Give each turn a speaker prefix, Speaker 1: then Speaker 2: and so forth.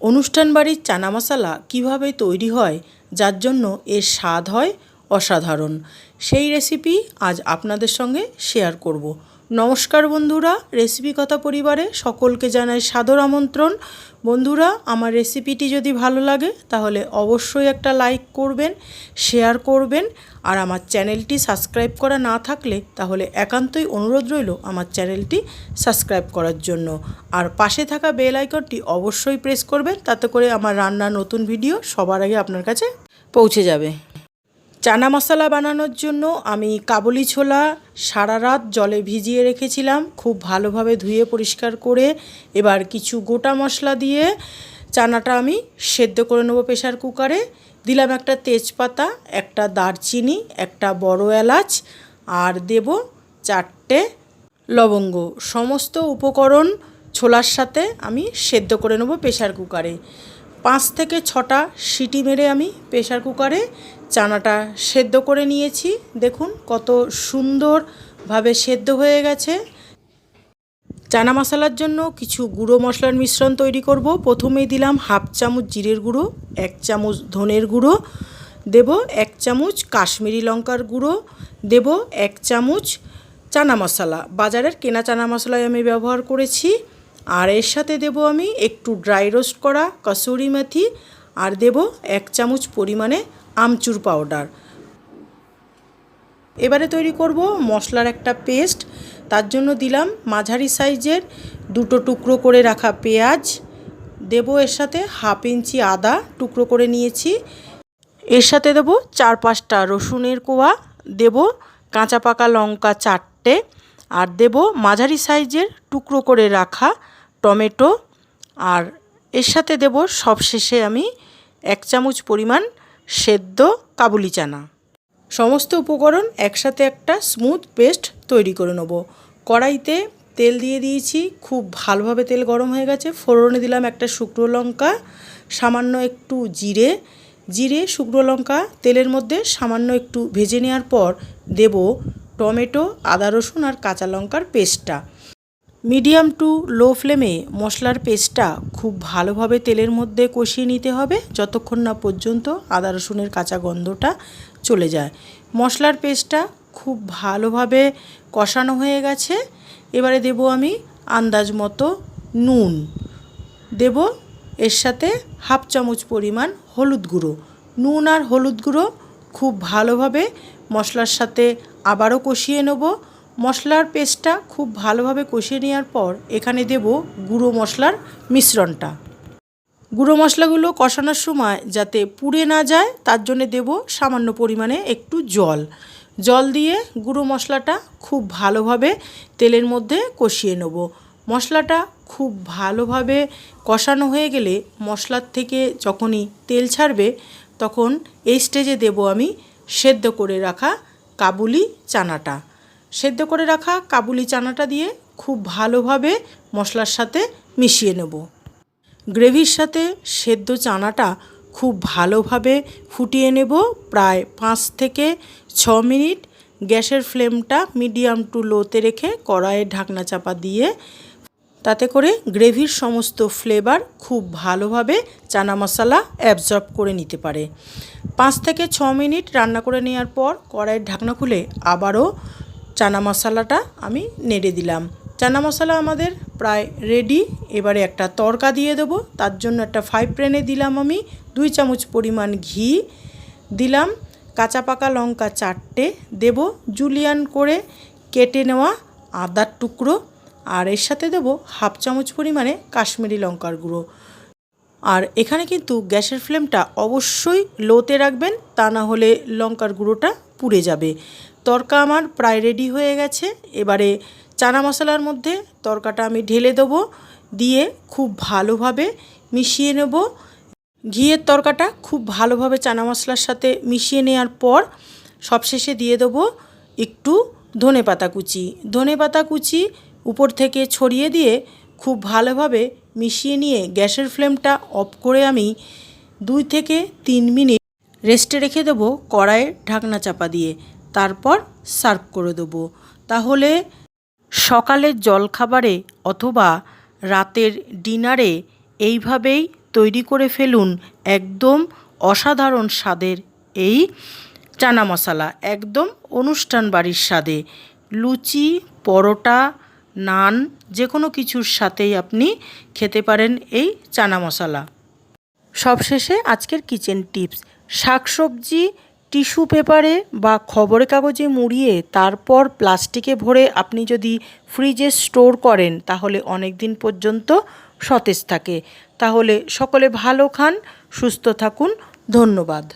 Speaker 1: অনুষ্ঠান বাড়ির চানা মশালা কীভাবে তৈরি হয় যার জন্য এর স্বাদ হয় অসাধারণ। সেই রেসিপি আজ আপনাদের সঙ্গে শেয়ার করব। নমস্কার বন্ধুরা রেসিপি কথা পরিবারে সকলকে জানাই সাদর আমন্ত্রণ। বন্ধুরা, আমার রেসিপিটি যদি ভালো লাগে, তাহলে অবশ্যই একটা লাইক করবেন শেয়ার করবেন। আর আমার চ্যানেলটি সাবস্ক্রাইব করা না থাকলে, তাহলে একান্তই অনুরোধ রইল আমার চ্যানেলটি সাবস্ক্রাইব করার জন্য। আর পাশে থাকা বেল আইকনটি অবশ্যই প্রেস করবেন, তাতে করে আমার রান্নার নতুন ভিডিও সবার আগে আপনার কাছে পৌঁছে যাবে। চানা মশলা বানানোর জন্য আমি কাবুলি ছোলা সারা রাত জলে ভিজিয়ে রেখেছিলাম, খুব ভালোভাবে ধুয়ে পরিষ্কার করে। এবার কিছু গোটা মশলা দিয়ে চানাটা আমি সেদ্ধ করে নেব প্রেশার কুকারে। দিলাম একটা তেজপাতা, একটা দারচিনি, একটা বড় এলাচ, আর দেব চারটে লবঙ্গ। সমস্ত উপকরণ ছোলার সাথে আমি সেদ্ধ করে নেব প্রেশার কুকারে। পাঁচ থেকে ছটা সিটি মেরে আমি প্রেশার কুকারে চানাটা সেদ্ধ করে নিয়েছি। দেখুন কত সুন্দরভাবে সেদ্ধ হয়ে গেছে। চানা মশলার জন্য কিছু গুঁড়ো মশলার মিশ্রণ তৈরি করব। প্রথমেই দিলাম হাফ চামচ জিরের গুঁড়ো, এক চামচ ধনের গুঁড়ো, দেব এক চামচ কাশ্মীরি লঙ্কার গুঁড়ো, দেব এক চামচ চানা মশলা। বাজারের কেনা চানা মশলাই আমি ব্যবহার করেছি। আর এর সাথে দেব আমি একটু ড্রাই রোস্ট করা কসুরি মেথি আর দেব এক চামচ পরিমাণে আমচুর পাউডার এবারে তৈরি করব মশলার একটা পেস্ট তার জন্য দিলাম মাঝারি সাইজের দুটো টুকরো করে রাখা পেঁয়াজ। দেব এর সাথে হাফ ইঞ্চি আদা টুকরো করে নিয়েছি। এর সাথে দেব চার পাঁচটা রসুনের কোয়া। দেব কাঁচা পাকা লঙ্কা চারটে। আর দেব মাঝারি সাইজের টুকরো করে রাখা টমেটো আর এর সাথে দেব সবশেষে আমি এক চামচ পরিমাণ সেদ্ধ কাবুলি চানা। সমস্ত উপকরণ একসাথে একটা স্মুথ পেস্ট তৈরি করে নেব। কড়াইতে তেল দিয়ে দিয়েছি, খুব ভালোভাবে তেল গরম হয়ে গেছে। ফোড়নে দিলাম একটা শুকনো লঙ্কা, সামান্য একটু জিরে। জিরে, শুকনো লঙ্কা তেলের মধ্যে সামান্য একটু ভেজে নেওয়ার পর দেব টমেটো, আদা রসুন আর কাঁচা লঙ্কার পেস্টটা মিডিয়াম টু লো ফ্লেমে মশলার পেস্টটা খুব ভালোভাবে তেলের মধ্যে কষিয়ে নিতে হবে যতক্ষণ না পর্যন্ত আদা রসুনের কাঁচা গন্ধটা চলে যায়। মশলার পেস্টটা খুব ভালোভাবে কষানো হয়ে গেছে। এবারে দেব আমি আন্দাজ মতো নুন। দেব এর সাথে হাফ চামচ পরিমাণ হলুদ গুঁড়ো। নুন আর হলুদ গুঁড়ো খুব ভালোভাবে মশলার সাথে আবারও কষিয়ে নেব। মশলার পেস্টটা খুব ভালোভাবে কষিয়ে নেওয়ার পর এখানে দেব গুঁড়ো মশলার মিশ্রণটা। গুঁড়ো মশলাগুলো কষানোর সময় যাতে পুড়ে না যায়, তার জন্য দেব সামান্য পরিমাণে একটু জল। জল দিয়ে গুঁড়ো মশলাটা খুব ভালোভাবে তেলের মধ্যে কষিয়ে নেব। মশলাটা খুব ভালোভাবে কষানো হয়ে গেলে মশলার থেকে যখনই তেল ছাড়বে, তখন এই স্টেজে দেব আমি সেদ্ধ করে রাখা কাবুলি চানাটা। সেদ্ধ করে রাখা কাবুলি চানাটা দিয়ে খুব ভালোভাবে মশলার সাথে মিশিয়ে নেব। গ্রেভির সাথে সেদ্ধ চানাটা খুব ভালোভাবে ফুটিয়ে নেব প্রায় পাঁচ থেকে ছ মিনিট। গ্যাসের ফ্লেমটা মিডিয়াম টু লোতে রেখে কড়াইয়ের ঢাকনা চাপা দিয়ে তাতে করে গ্রেভির সমস্ত ফ্লেভার খুব ভালোভাবে চানা মশলা অ্যাবজর্ব করে নিতে পারে। পাঁচ থেকে ছ মিনিট রান্না করে নেওয়ার পর কড়াইয়ের ঢাকনা খুলে আবারও চানা মশলাটা আমি নেড়ে দিলাম। চানা মশলা আমাদের প্রায় রেডি এবারে একটা তরকা দিয়ে দেবো। তার জন্য একটা ফ্রাই প্যানে দিলাম আমি। দুই চামচ পরিমাণ ঘি দিলাম। কাঁচা পাকা লঙ্কা চারটে দেব। জুলিয়ান করে কেটে নেওয়া আদার টুকরো। আর এর সাথে দেব হাফ চামচ পরিমাণে কাশ্মীরি লঙ্কার গুঁড়ো। আর এখানে কিন্তু গ্যাসের ফ্লেমটা অবশ্যই লোতে রাখবেন, তা না হলে লঙ্কার গুঁড়োটা পুড়ে যাবে। তরকা আমার প্রায় রেডি হয়ে গেছে। এবারে চানা মশলার মধ্যে তরকাটা আমি ঢেলে দেবো, দিয়ে খুব ভালোভাবে মিশিয়ে নেব। ঘিয়ের তরকাটা খুব ভালোভাবে চানা মশলার সাথে মিশিয়ে নেওয়ার পর সবশেষে দিয়ে দেবো একটু ধনে পাতা কুচি। ধনে পাতা কুচি উপর থেকে ছড়িয়ে দিয়ে খুব ভালোভাবে মিশিয়ে নিয়ে গ্যাসের ফ্লেমটা অফ করে আমি দুই থেকে তিন মিনিট রেস্টে রেখে দেবো কড়াইয়ের ঢাকনা চাপা দিয়ে। তারপর সার্ভ করে দেবো। তাহলে সকালের জলখাবারে অথবা রাতের ডিনারে এইভাবেই তৈরি করে ফেলুন একদম অসাধারণ স্বাদের এই চানা মশলা, একদম অনুষ্ঠান বাড়ির স্বাদে। লুচি, পরোটা নান যে কোনো কিছুর সাথেই আপনি খেতে পারেন এই চানা মশলা। সবশেষে আজকের কিচেন টিপস। শাকসবজি, টিস্যু পেপারে বা খবরের কাগজে মুড়িয়ে তারপর প্লাস্টিকে ভরে আপনি যদি ফ্রিজে স্টোর করেন, তাহলে অনেক দিন পর্যন্ত সতেজ থাকে। তাহলে সকলে ভালো খান, সুস্থ থাকুন। ধন্যবাদ।